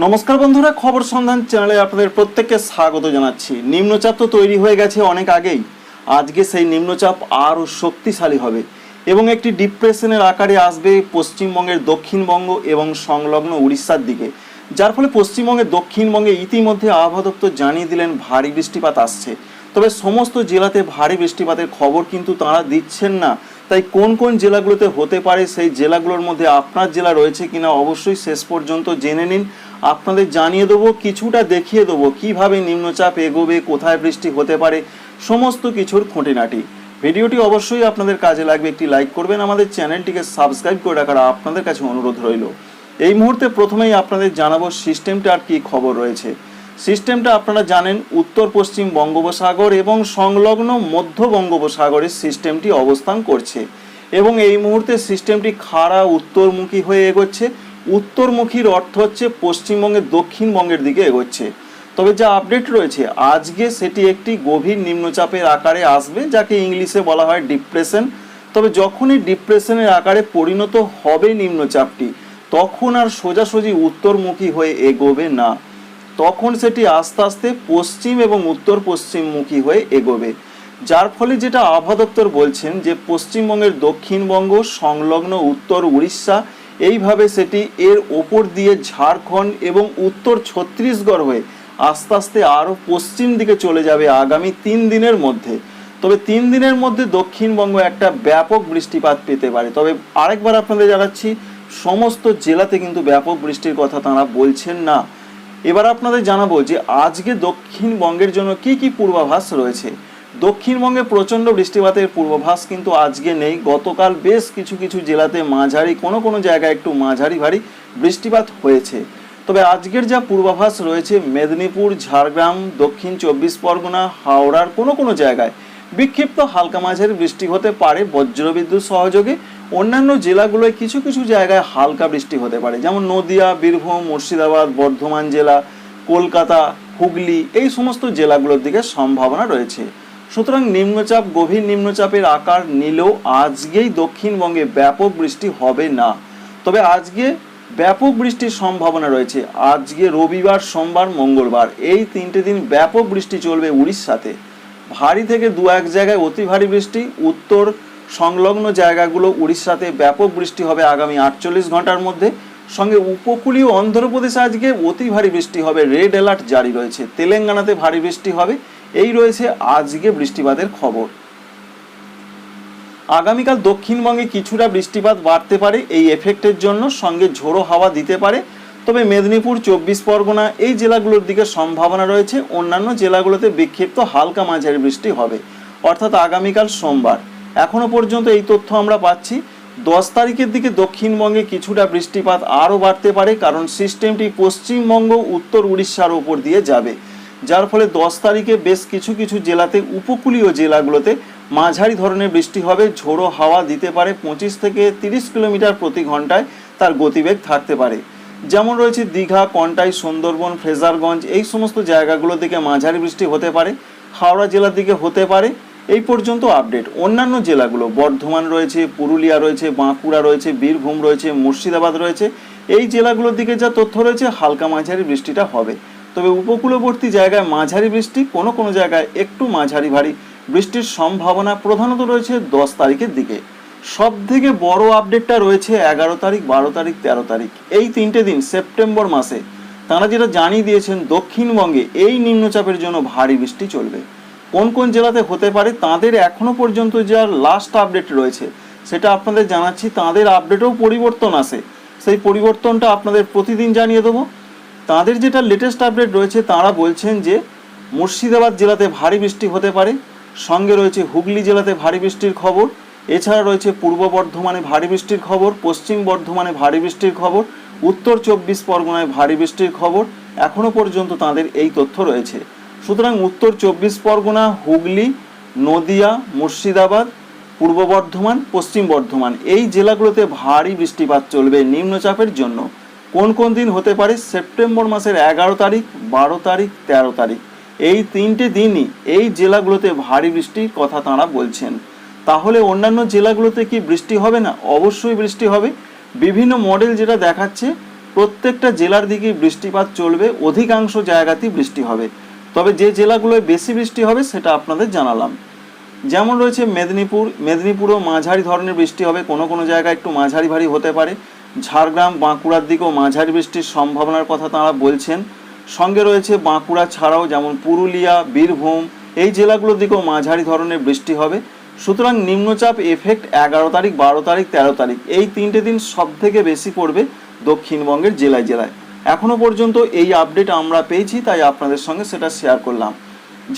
নমস্কার বন্ধুরা, খবর সন্ধান চ্যানেলে আপনাদের প্রত্যেককে স্বাগত জানাচ্ছি। নিম্নচাপ তো তৈরি হয়ে গেছে অনেক আগেই। আজকে সেই নিম্নচাপ আরও শক্তিশালী হবে এবং একটি ডিপ্রেশনের আকারে আসবে পশ্চিমবঙ্গের দক্ষিণবঙ্গ এবং সংলগ্ন উড়িষ্যার দিকে। যার ফলে পশ্চিমবঙ্গের দক্ষিণবঙ্গে ইতিমধ্যে আবহাওয়া দপ্তর জানিয়ে দিলেন, ভারী বৃষ্টিপাত আসছে। তবে সমস্ত জেলাতে ভারী বৃষ্টিপাতের খবর কিন্তু তারা দিচ্ছেন না। তাই কোন কোন জেলাগুলোতে হতে পারে সেই জেলাগুলোর মধ্যে আপনার জেলা রয়েছে কিনা অবশ্যই শেষ পর্যন্ত জেনে নিন। আপনাদের জানিয়ে দেবো, কিছুটা দেখিয়ে দেবো কীভাবে নিম্নচাপ এগোবে, কোথায় বৃষ্টি হতে পারে, সমস্ত কিছুর খুঁটিনাটি। ভিডিওটি অবশ্যই আপনাদের কাজে লাগবে, একটি লাইক করবেন, আমাদের চ্যানেলটিকে সাবস্ক্রাইব করে রাখার আপনাদের কাছে অনুরোধ রইল। এই মুহূর্তে প্রথমেই আপনাদের জানাব সিস্টেমটার কি খবর রয়েছে। সিস্টেমটা আপনারা জানেন, উত্তর, পশ্চিম বঙ্গোপসাগর এবং সংলগ্ন মধ্য বঙ্গোপসাগরের সিস্টেমটি অবস্থান করছে। এবং এই মুহূর্তে সিস্টেমটি খাড়া, উত্তরমুখী হয়ে এগোচ্ছে। উত্তরমুখীর অর্থ হচ্ছে পশ্চিমবঙ্গের দক্ষিণবঙ্গের দিকে এগোচ্ছে। তবে যা আপডেট রয়েছে, আজকে সেটি একটি গভীর নিম্নচাপের আকারে আসবে, যাকে ইংলিশে বলা হয় ডিপ্রেশন। তবে যখনই ডিপ্রেশনের আকারে পরিণত হবে নিম্নচাপটি, তখন আর সোজাসুজি উত্তরমুখী হয়ে এগোবে না। তখন সেটি আস্তে আস্তে পশ্চিম এবং উত্তর পশ্চিমমুখী হয়ে এগোবে। যার ফলে যেটা আবহাওয়া দপ্তর বলছেন যে, পশ্চিমবঙ্গের দক্ষিণবঙ্গ, সংলগ্ন উত্তর উড়িষ্যা এইভাবে সেটি এর ওপর দিয়ে ঝাড়খণ্ড এবং উত্তর ছত্তিশগড় হয়ে আস্তে আস্তে আরও পশ্চিম দিকে চলে যাবে আগামী তিন দিনের মধ্যে। তবে তিন দিনের মধ্যে দক্ষিণবঙ্গ একটা ব্যাপক বৃষ্টিপাত পেতে পারে। তবে আরেকবার আপনাদের জানাচ্ছি, সমস্ত জেলাতে কিন্তু ব্যাপক বৃষ্টির কথা তারা বলছেন না। এবার আপনাদের জানাব যে আজকে দক্ষিণবঙ্গের জন্য কি কি পূর্বাভাস রয়েছে। দক্ষিণবঙ্গে প্রচণ্ড বৃষ্টিপাতের পূর্বাভাস কিন্তু আজকে নেই। গতকাল বেশ কিছু কিছু জেলাতে মাঝারি, কোনো কোনো জায়গায় একটু মাঝারি ভারী বৃষ্টিপাত হয়েছে। তবে আজকের যা পূর্বাভাস রয়েছে, মেদিনীপুর, ঝাড়গ্রাম, দক্ষিণ চব্বিশ পরগনা, হাওড়ার কোনো কোনো জায়গায় বিক্ষিপ্ত হালকা মাঝারি বৃষ্টি হতে পারে বজ্রবিদ্যুৎ সহযোগে। অন্যান্য জেলাগুলোয় কিছু কিছু জায়গায় হালকা বৃষ্টি হতে পারে, যেমন নদিয়া, বীরভূম, মুর্শিদাবাদ, বর্ধমান জেলা, কলকাতা, হুগলি, এই সমস্ত জেলাগুলোর দিকে সম্ভাবনা রয়েছে। সুতরাং নিম্নচাপ, গভীর নিম্নচাপের আকার নিলেও আজকেই দক্ষিণবঙ্গে ব্যাপক বৃষ্টি হবে না। তবে আজকে ব্যাপক বৃষ্টির সম্ভাবনা রয়েছে। আজকে রবিবার, সোমবার, মঙ্গলবার এই তিনটে দিন ব্যাপক বৃষ্টি চলবে উড়িষ্যাতে। ভারী থেকে দু এক জায়গায় অতি ভারী বৃষ্টি। উত্তর সংলগ্ন জায়গাগুলো উড়িষ্যাতে ব্যাপক বৃষ্টি হবে আগামী আটচল্লিশ ঘণ্টার মধ্যে। সঙ্গে উপকূলীয় অন্ধ্রপ্রদেশে আজকে অতি ভারী বৃষ্টি হবে। রেড অ্যালার্ট জারি রয়েছে। তেলেঙ্গানাতে ভারী বৃষ্টি হবে। এই রয়েছে আজকে বৃষ্টিপাতের খবর। আগামীকাল দক্ষিণবঙ্গে কিছুটা বৃষ্টিপাত বাড়তে পারে, এই এফেক্টের জন্য সঙ্গে ঝোড়ো হাওয়া দিতে পারে। তবে মেদিনীপুর, চব্বিশ পরগনা এই জেলাগুলোর দিকে সম্ভাবনা রয়েছে। অন্যান্য জেলাগুলোতে বিক্ষিপ্ত হালকা মাঝারি বৃষ্টি হবে, অর্থাৎ আগামীকাল সোমবার। এখনও পর্যন্ত এই তথ্য আমরা পাচ্ছি। দশ তারিখের দিকে দক্ষিণবঙ্গে কিছুটা বৃষ্টিপাত আরও বাড়তে পারে, কারণ সিস্টেমটি পশ্চিমবঙ্গ, উত্তর উড়িষ্যার ওপর দিয়ে যাবে। যার ফলে দশ তারিখে বেশ কিছু কিছু জেলাতে উপকূলীয় জেলাগুলোতে মাঝারি ধরনের বৃষ্টি হবে, ঝোড়ো হাওয়া দিতে পারে, পঁচিশ থেকে তিরিশ কিলোমিটার প্রতি ঘন্টায় তার গতিবেগ থাকতে পারে। যেমন রয়েছে দীঘা কন্টাই সুন্দরবন, ফ্রেজারগঞ্জ, এই সমস্ত জায়গাগুলোর দিকে মাঝারি বৃষ্টি হতে পারে, হাওড়া জেলার দিকে হতে পারে। এই পর্যন্ত আপডেট। অন্যান্য জেলাগুলো, বর্ধমান রয়েছে, পুরুলিয়া রয়েছে, বাঁকুড়া রয়েছে, বীরভূম রয়েছে, মুর্শিদাবাদ রয়েছে, এই জেলাগুলোর দিকে যা তথ্য রয়েছে, হালকা মাঝারি বৃষ্টিটা হবে। তবে উপকূলবর্তী জায়গায় মাঝারি বৃষ্টি, কোনো কোনো জায়গায় একটু মাঝারি ভারী। বৃষ্টির সম্ভাবনা প্রধানত রয়েছে দশ তারিখের দিকে। সব থেকে বড় আপডেটটা রয়েছে এগারো তারিখ, বারো তারিখ, তেরো তারিখ। এই তিনটে দিন, সেপ্টেম্বর মাসে। তারা যেটা জানিয়ে দিয়েছেন, দক্ষিণবঙ্গে এই নিম্নচাপের জন্য ভারী বৃষ্টি চলবে। কোন কোন জেলাতে হতে পারে, তাদের এখনও পর্যন্ত যার লাস্ট আপডেট রয়েছে, সেটা আপনাদের জানাচ্ছি। তাদের আপডেটেও পরিবর্তন আসে। সেই পরিবর্তনটা আপনাদের প্রতিদিন জানিয়ে দেবো। তাদের যেটা লেটেস্ট আপডেট রয়েছে, তারা বলছেন যে মুর্শিদাবাদ জেলাতে ভারী বৃষ্টি হতে পারে, সঙ্গে রয়েছে হুগলি জেলাতে ভারী বৃষ্টির খবর, এছাড়া রয়েছে পূর্ব বর্ধমানে ভারী বৃষ্টির খবর, পশ্চিম বর্ধমানে ভারী বৃষ্টির খবর, উত্তর চব্বিশ পরগনায় ভারী বৃষ্টির খবর এখনও পর্যন্ত তাদের এই তথ্য রয়েছে। সুতরাং উত্তর চব্বিশ পরগনা, হুগলি, নদিয়া, মুর্শিদাবাদ, পূর্ব বর্ধমান, পশ্চিম বর্ধমান, এই জেলাগুলোতে ভারী বৃষ্টিপাত চলবে নিম্নচাপের জন্য। কোন কোন দিন হতে পারে? সেপ্টেম্বর মাসের এগারো তারিখ, বারো তারিখ, তেরো তারিখ। এই তিনটে দিনই এই জেলাগুলোতে ভারী বৃষ্টির কথা তাঁরা বলছেন। তাহলে অন্যান্য জেলাগুলোতে কি বৃষ্টি হবে না? অবশ্যই বৃষ্টি হবে। বিভিন্ন মডেল যেটা দেখাচ্ছে, প্রত্যেকটা জেলার দিকে বৃষ্টিপাত চলবে, অধিকাংশ জায়গাতেই বৃষ্টি হবে। তবে যে জেলাগুলোয় বেশি বৃষ্টি হবে সেটা আপনাদের জানালাম। যেমন রয়েছে মেদিনীপুর। মেদিনীপুরও মাঝারি ধরনের বৃষ্টি হবে। কোনো কোনো জায়গায় একটু মাঝারি ভারী হতে পারে। ঝাড়গ্রাম, বাঁকুড়ার দিকেও মাঝারি বৃষ্টির সম্ভাবনার কথা তারা বলছেন। সঙ্গে রয়েছে বাঁকুড়া ছাড়াও যেমন পুরুলিয়া, বীরভূম, এই জেলাগুলোর দিকেও মাঝারি ধরনের বৃষ্টি হবে। সুতরাং নিম্নচাপ এফেক্ট এগারো তারিখ, বারো তারিখ, তেরো তারিখ, এই তিনটে দিন সব থেকে বেশি পড়বে দক্ষিণবঙ্গের জেলায় জেলায়। এখনও পর্যন্ত এই আপডেট আমরা পেয়েছি, তাই আপনাদের সঙ্গে সেটা শেয়ার করলাম।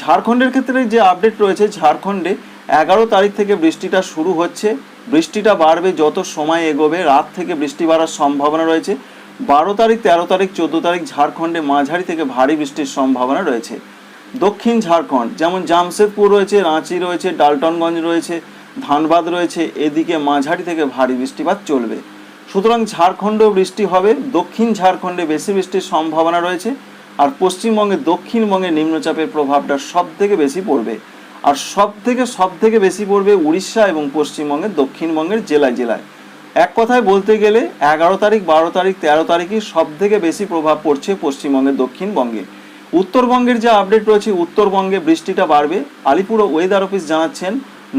ঝাড়খণ্ডের ক্ষেত্রে যে আপডেট রয়েছে, ঝাড়খণ্ডে এগারো তারিখ থেকে বৃষ্টিটা শুরু হচ্ছে। বৃষ্টিটা বাড়বে যত সময় এগোবে, রাত থেকে বৃষ্টি বাড়ার সম্ভাবনা রয়েছে। বারো তারিখ, তেরো তারিখ, চোদ্দ তারিখ ঝাড়খণ্ডে মাঝারি থেকে ভারী বৃষ্টির সম্ভাবনা রয়েছে। দক্ষিণ ঝাড়খণ্ড, যেমন জামশেদপুর রয়েছে, রাঁচি রয়েছে, ডালটনগঞ্জ রয়েছে, ধানবাদ রয়েছে, এদিকে মাঝারি থেকে ভারী বৃষ্টিপাত চলবে। সুতরাং ঝাড়খণ্ডেও বৃষ্টি হবে, দক্ষিণ ঝাড়খণ্ডে বেশি বৃষ্টির সম্ভাবনা রয়েছে, আর পশ্চিমবঙ্গে দক্ষিণবঙ্গে নিম্নচাপের প্রভাবটা সব থেকে বেশি পড়বে। আর সব থেকে সব থেকে বেশি পড়বে উড়িষ্যা এবং পশ্চিমবঙ্গের দক্ষিণবঙ্গের জেলায় জেলায়। এক কথায় বলতে গেলে এগারো তারিখ, বারো তারিখ, তেরো তারিখই সব থেকে বেশি প্রভাব পড়ছে পশ্চিমবঙ্গের দক্ষিণবঙ্গে। উত্তরবঙ্গের যে আপডেট রয়েছে, উত্তরবঙ্গে বৃষ্টিটা বাড়বে। আলিপুর ওয়েদার অফিস জানাচ্ছেন,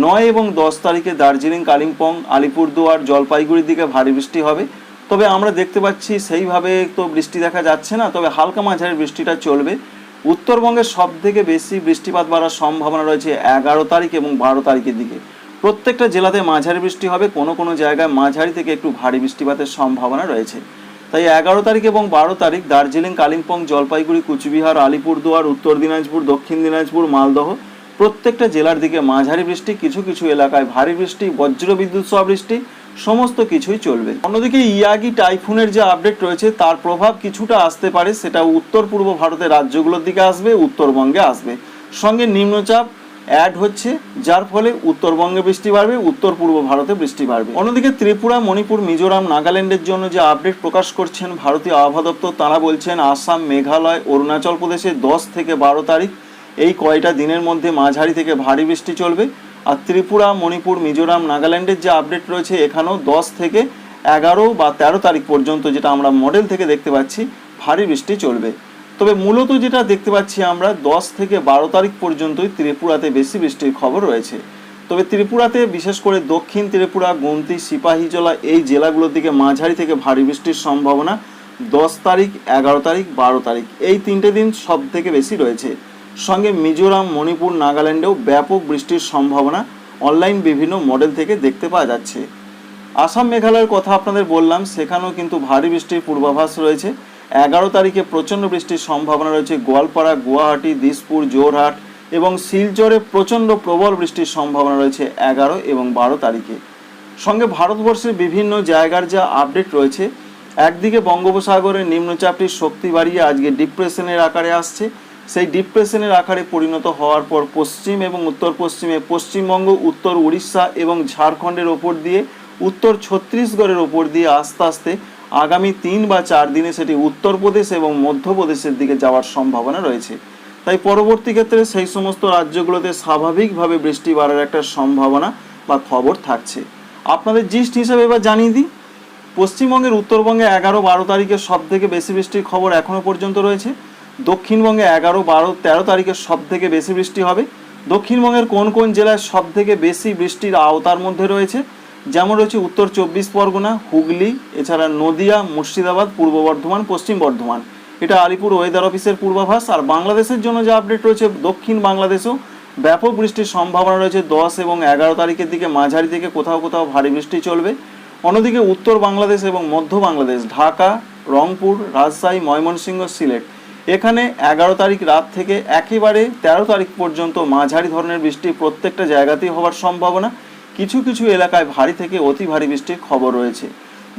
নয় এবং দশ তারিখে দার্জিলিং, কালিম্পং, আলিপুরদুয়ার, জলপাইগুড়ির দিকে ভারী বৃষ্টি হবে। তবে আমরা দেখতে পাচ্ছি সেইভাবে তো বৃষ্টি দেখা যাচ্ছে না, তবে হালকা মাঝারি বৃষ্টিটা চলবে। উত্তরবঙ্গের সব থেকে বেশি বৃষ্টিপাত বাড়ার সম্ভাবনা রয়েছে এগারো তারিখ এবং বারো তারিখের দিকে। প্রত্যেকটা জেলাতে মাঝারি বৃষ্টি হবে, কোনো কোনো জায়গায় মাঝারি থেকে একটু ভারী বৃষ্টিপাতের সম্ভাবনা রয়েছে। তাই এগারো তারিখ এবং বারো তারিখ দার্জিলিং, কালিম্পং, জলপাইগুড়ি, কুচবিহার, আলিপুরদুয়ার, উত্তর দিনাজপুর, দক্ষিণ দিনাজপুর, মালদহ প্রত্যেকটা জেলার দিকে মাঝারি বৃষ্টি, কিছু কিছু এলাকায় ভারী বৃষ্টি বজ্র বিদ্যুৎ সহ বৃষ্টি সমস্ত কিছুই চলবে। অন্যদিকে ইয়াগি টাইফুনের যে আপডেট রয়েছে, তার প্রভাব কিছুটা আসতে পারে, সেটা উত্তর পূর্ব ভারতের রাজ্যগুলোর দিকে আসবে, উত্তরবঙ্গে আসবে। সঙ্গে নিম্নচাপ অ্যাড হচ্ছে, যার ফলে উত্তরবঙ্গে বৃষ্টি বাড়বে, উত্তর পূর্ব ভারতে বৃষ্টি বাড়বে। অন্যদিকে ত্রিপুরা, মণিপুর, মিজোরাম, নাগাল্যান্ডের জন্য যে আপডেট প্রকাশ করছেন ভারতীয় আবহাওয়া দপ্তর, তারা বলছেন আসাম, মেঘালয়, অরুণাচল প্রদেশে দশ থেকে বারো তারিখ, এই কয়টা দিনের মধ্যে মাঝারি থেকে ভারী বৃষ্টি চলবে। আর ত্রিপুরা, মণিপুর, মিজোরাম, নাগাল্যান্ডের যে আপডেট রয়েছে, এখানেও দশ থেকে এগারো বা তেরো তারিখ পর্যন্ত যেটা আমরা মডেল থেকে দেখতে পাচ্ছি, ভারী বৃষ্টি চলবে। তবে মূলত যেটা দেখতে পাচ্ছি আমরা, দশ থেকে বারো তারিখ পর্যন্তই ত্রিপুরাতে বেশি বৃষ্টির খবর রয়েছে। তবে ত্রিপুরাতে, বিশেষ করে দক্ষিণ ত্রিপুরা, গুমতি, সিপাহীজলা, এই জেলাগুলোর দিকে মাঝারি থেকে ভারী বৃষ্টির সম্ভাবনা, দশ তারিখ, এগারো তারিখ, বারো তারিখ, এই তিনটে দিন সব থেকে বেশি রয়েছে। সঙ্গে মিজোরাম, মণিপুর, নাগাল্যান্ডেও ব্যাপক বৃষ্টির সম্ভাবনা অনলাইন বিভিন্ন মডেল থেকে দেখতে পাওয়া যাচ্ছে। আসাম মেঘালয়ের কথা আপনাদের বললাম, সেখানেও কিন্তু ভারী বৃষ্টির পূর্বাভাস রয়েছে। এগারো তারিখে প্রচণ্ড বৃষ্টির সম্ভাবনা রয়েছে। গোয়ালপাড়া, গুয়াহাটি, দিসপুর জোরহাট এবং শিলচরে প্রচণ্ড প্রবল বৃষ্টির সম্ভাবনা রয়েছে এগারো এবং বারো তারিখে। সঙ্গে ভারতবর্ষের বিভিন্ন জায়গার যা আপডেট রয়েছে, একদিকে বঙ্গোপসাগরের নিম্নচাপটির শক্তি বাড়িয়ে আজকে ডিপ্রেশনের আকারে আসছে। সেই ডিপ্রেশনের আকারে পরিণত হওয়ার পর পশ্চিম এবং উত্তর পশ্চিমে পশ্চিমবঙ্গ, উত্তর উড়িষ্যা এবং ঝাড়খণ্ডের ওপর দিয়ে, উত্তর ছত্তিশগড়ের ওপর দিয়ে আস্তে আস্তে আগামী তিন বা চার দিনে সেটি উত্তরপ্রদেশ এবং মধ্যপ্রদেশের দিকে যাওয়ার সম্ভাবনা রয়েছে। তাই পরবর্তী ক্ষেত্রে সেই সমস্ত রাজ্যগুলোতে স্বাভাবিকভাবে বৃষ্টি বাড়ার একটা সম্ভাবনা বা খবর থাকছে। আপনাদের জিস্ট হিসাবে এবার জানিয়ে দিই, পশ্চিমবঙ্গের উত্তরবঙ্গে এগারো বারো তারিখে সব থেকে বেশি বৃষ্টির খবর এখনও পর্যন্ত রয়েছে। দক্ষিণবঙ্গে এগারো, বারো, তেরো তারিখে সব থেকে বেশি বৃষ্টি হবে। দক্ষিণবঙ্গের কোন কোন জেলায় সব থেকে বেশি বৃষ্টির আওতার মধ্যে রয়েছে? যেমন রয়েছে উত্তর চব্বিশ পরগনা, হুগলি, এছাড়া নদিয়া, মুর্শিদাবাদ, পূর্ব বর্ধমান, পশ্চিম বর্ধমান। এটা আলিপুর ওয়েদার অফিসের পূর্বাভাস। আর বাংলাদেশের জন্য যে আপডেট রয়েছে, দক্ষিণ বাংলাদেশেও ব্যাপক বৃষ্টির সম্ভাবনা রয়েছে দশ এবং এগারো তারিখের দিকে। মাঝারি থেকে কোথাও কোথাও ভারী বৃষ্টি চলবে। অন্যদিকে উত্তর বাংলাদেশ এবং মধ্য বাংলাদেশ, ঢাকা, রংপুর, রাজশাহী, ময়মনসিংহ, সিলেট এখানে এগারো তারিখ রাত থেকে একেবারে তেরো তারিখ পর্যন্ত মাঝারি ধরনের বৃষ্টি প্রত্যেকটা জায়গাতেই হওয়ার সম্ভাবনা। কিছু কিছু এলাকায় ভারী থেকে অতি ভারী বৃষ্টির খবর রয়েছে।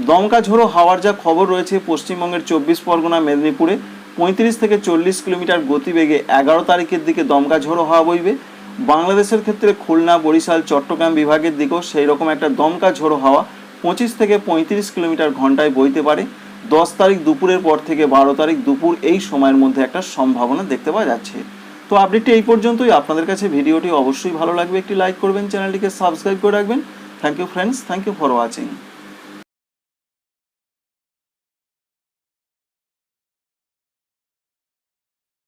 দমকা ঝোড়ো হাওয়ার যা খবর রয়েছে পশ্চিমবঙ্গের চব্বিশ পরগনা, মেদিনীপুরে, পঁয়ত্রিশ থেকে চল্লিশ কিলোমিটার গতিবেগে এগারো তারিখের দিকে দমকা ঝোড়ো হাওয়া বইবে। বাংলাদেশের ক্ষেত্রে খুলনা, বরিশাল, চট্টগ্রাম বিভাগের দিকেও সেই রকম একটা দমকা ঝোড়ো হাওয়া পঁচিশ থেকে পঁয়ত্রিশ কিলোমিটার ঘন্টায় বইতে পারে। দশ তারিখ দুপুরের পর থেকে বারো তারিখ দুপুর এই সময়ের মধ্যে একটা সম্ভাবনা দেখতে পাওয়া যাচ্ছে। তো আপডেটটি এই পর্যন্তই। আপনাদের কাছে ভিডিওটি অবশ্যই ভালো লাগবে। একটি লাইক করবেন, চ্যানেলটিকে সাবস্ক্রাইব করে রাখবেন। Thank you friends thank you for watching